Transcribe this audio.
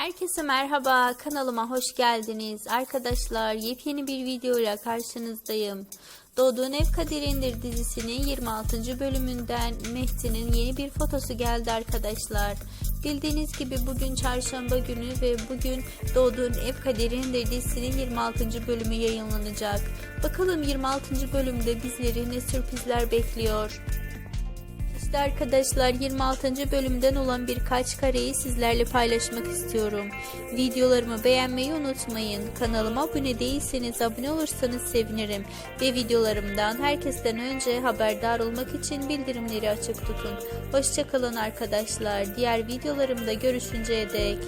Herkese merhaba, kanalıma hoş geldiniz. Arkadaşlar yepyeni bir videoyla karşınızdayım. Doğduğun Ev Kaderindir dizisinin 26. bölümünden Mehdi'nin yeni bir fotosu geldi arkadaşlar. Bildiğiniz gibi bugün çarşamba günü ve bugün Doğduğun Ev Kaderindir dizisinin 26. bölümü yayınlanacak. Bakalım 26. bölümde bizleri ne sürprizler bekliyor. İşte arkadaşlar 26. bölümden olan birkaç kareyi sizlerle paylaşmak istiyorum. Videolarımı beğenmeyi unutmayın. Kanalıma abone değilseniz abone olursanız sevinirim. Ve videolarımdan herkesten önce haberdar olmak için bildirimleri açık tutun. Hoşçakalın arkadaşlar. Diğer videolarımda görüşünceye dek.